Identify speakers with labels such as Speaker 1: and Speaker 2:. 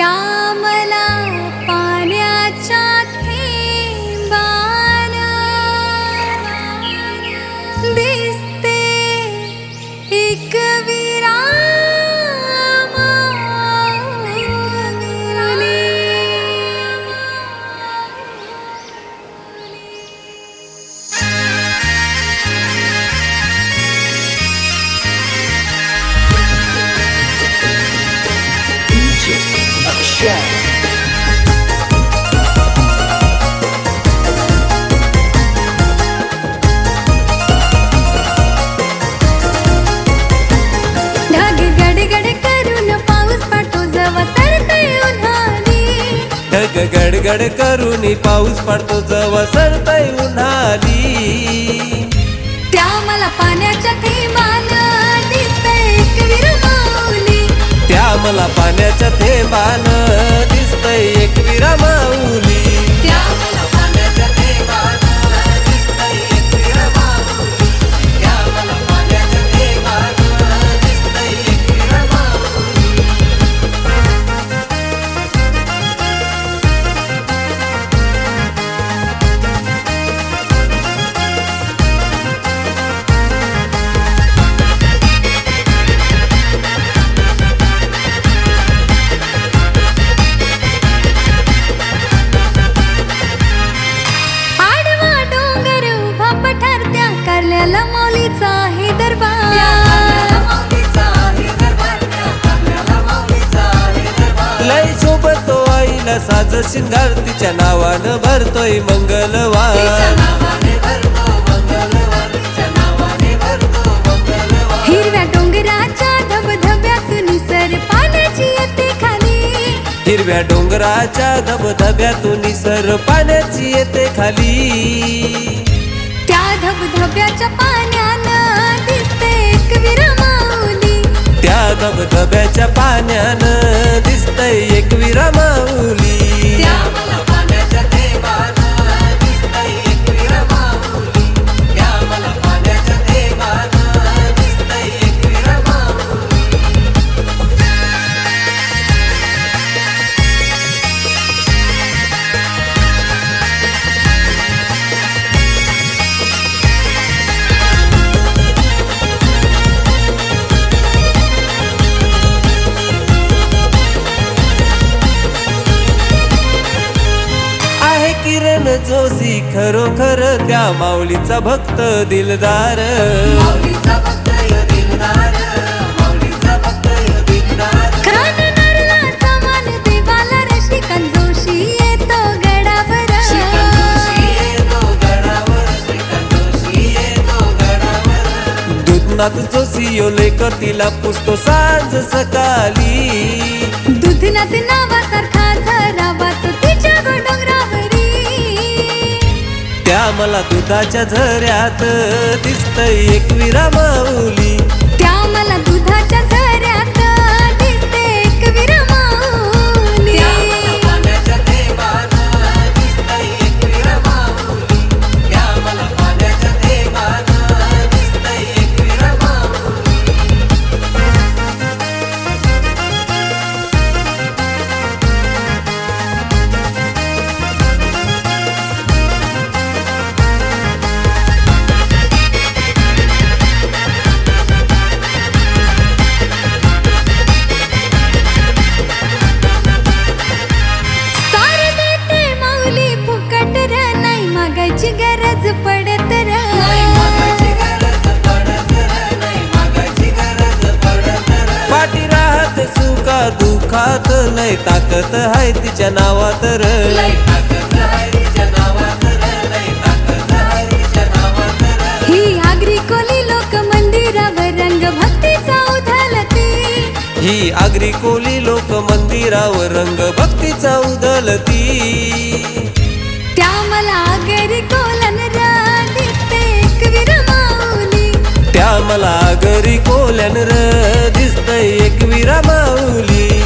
Speaker 1: म गडगड करून पाऊस पडतो
Speaker 2: जवळ सरतय उन्हाली.
Speaker 1: त्या मला पाण्याच्या थेंबान दिसते एक विरमावली.
Speaker 2: त्या मला पाण्याच्या थेंबान दिसतय एक विरा शिंगार तिच्या नावानं भरतोय मंगलवार
Speaker 1: हिरव्या डोंगराच्या धबधब्यातून सर पाण्याची येते खाली.
Speaker 2: हिरव्या डोंगराच्या धबधब्यातून सर पाण्याची येते खाली.
Speaker 1: त्या धबधब्याच्या पाण्यानं दिसते एक विरमावली.
Speaker 2: त्या धबधब्याच्या पाण्यानं जोशी खरोखर त्या माऊलीचा भक्त दिलदार.
Speaker 1: जोशी येतो गडावर.
Speaker 2: दुधनाथ जोशी यो लेकर तिला पुसतो सांज सकाळी.
Speaker 1: दुधनात
Speaker 2: मला दुधाच्या झऱ्यात दिसतय एक विराम. लय ताकद आहे तिच्या नावात र.
Speaker 1: ही आगरी कोली लोक मंदिरावर रंग भक्तीचा उधळती.
Speaker 2: ही आगरी कोली लोक मंदिरावर रंग भक्तीचा उदलती
Speaker 1: त्या मला आगरी कोलन दिसते
Speaker 2: त्या मला र दिसतय एक विरा माऊली